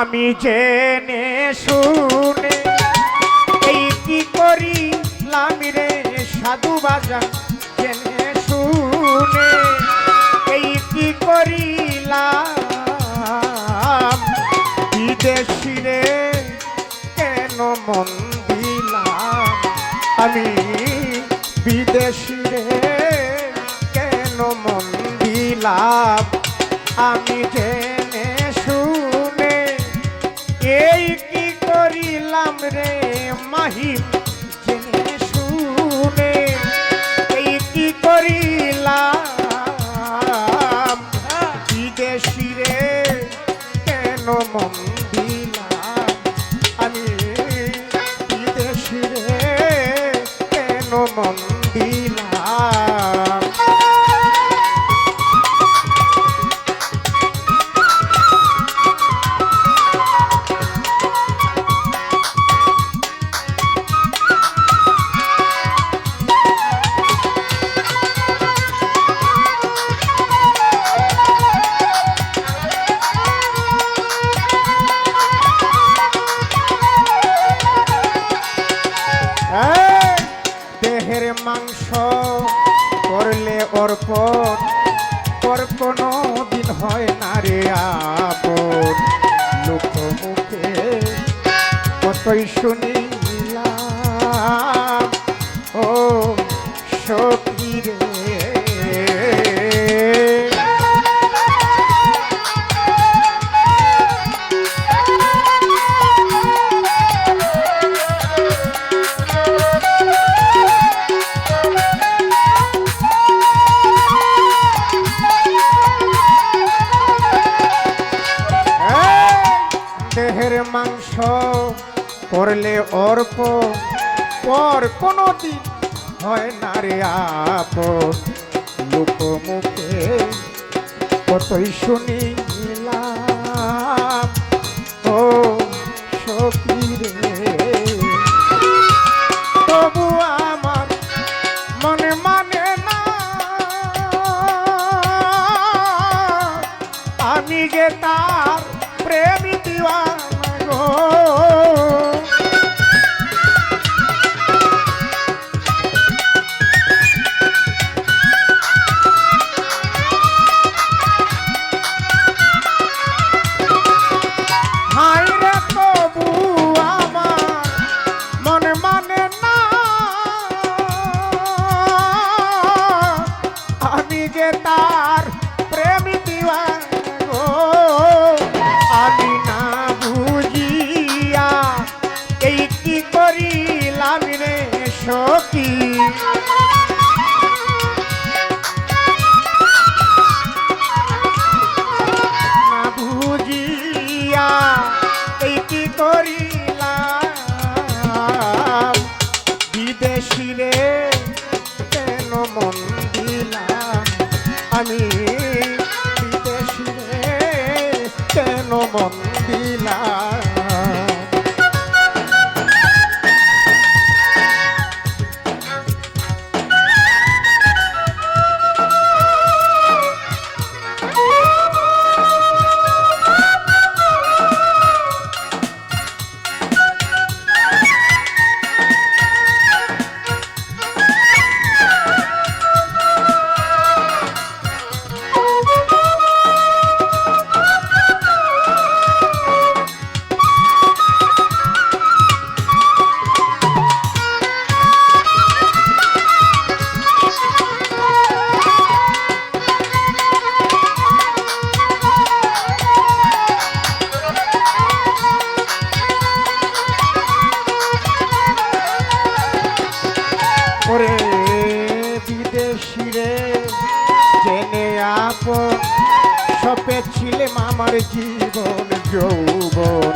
আমি জেনে শুনে, এই কি করিলাম রে সাধু বাজা? জেনে শুনে, এই কি করিলাম? বিদেশি রে, কেন মন দিলাম? আমি বিদেশি রে, কেন মন দিলাম? আমি জেনে অর্পণ পর কোনো দিন হয় না রে আপন। লোক মুখে কতই শুনিলাম মাংস করলে অর্প পর কোনো দিন হয় না রে আপন লোক মুখে কতই শুনিলাম করিলাম বিদেশিরে কেন মন দিলাম? আমি বিদেশিরে কেন মন আমার জীবন যৌবন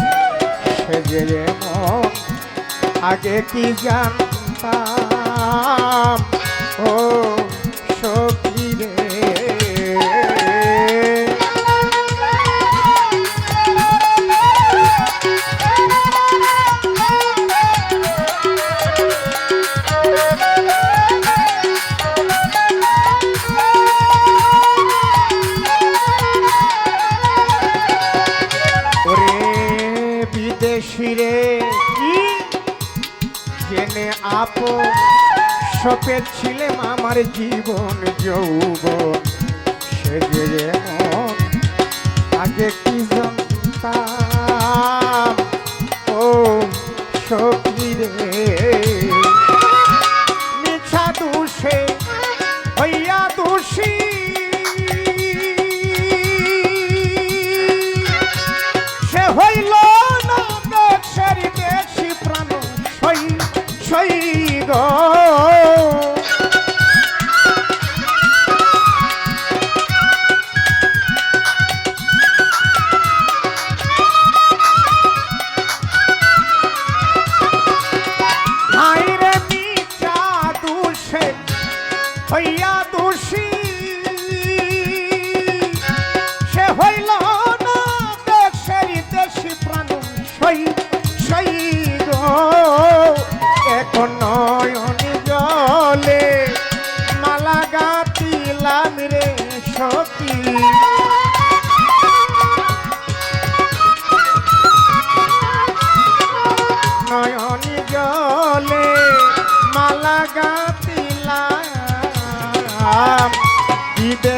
সে যে এমন আগে কি জানতাম? ও সখী আপো সপের ছিলেম আমার জীবন যৌব সে যে হইয়া দোষী। সে হইল না দেশের দেশি প্রাণ সই সই এখন নয়ন জলে মালা গাতিলাম রে সতী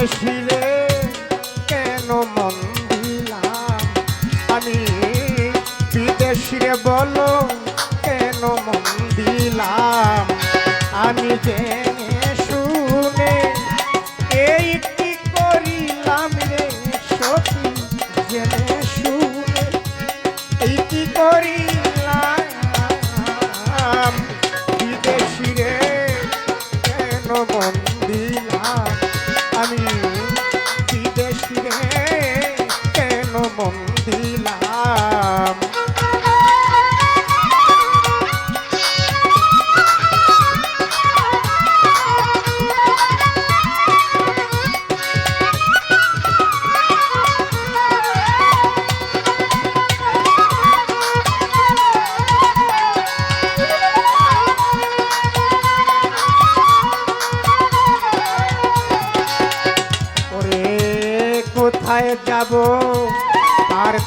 শিরে কেন মন দিলাম? আমি বিদেশিরে বলো কেন মন দিলাম? আমি যে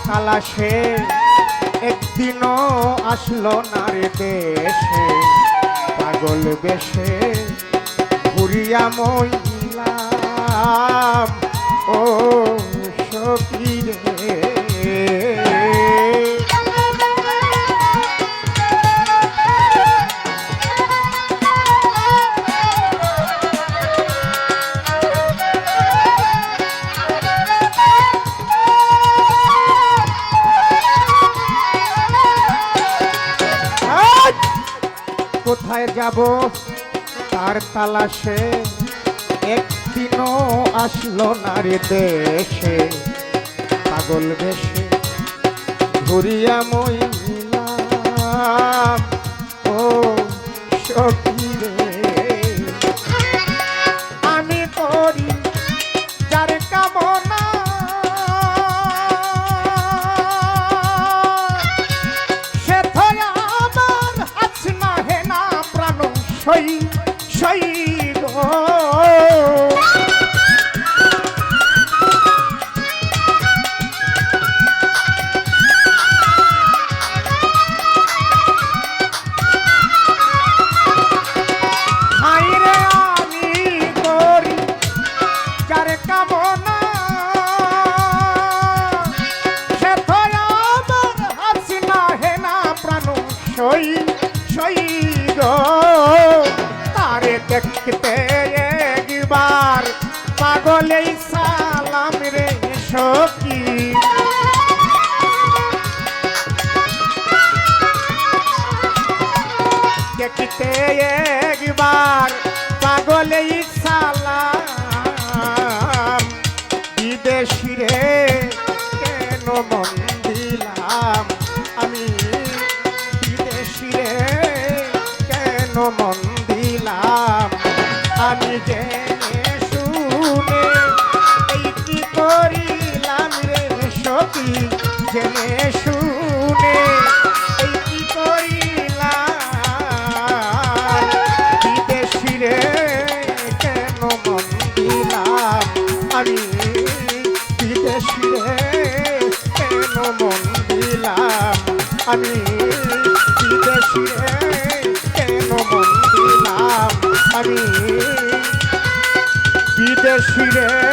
কালাশে একদিনও আসলো না রে দেশে। পাগল বেশে ঘুরিয়া মহিলা ও সখী রে। যাব তার তালাশে একদিনও আসলো নারী দেশে। পাগল বেশে ঘুরিয়া মহিলা ও সখী রে। এক আমি বিদেশি কেন মন দিলাম আমি বিদেশি রে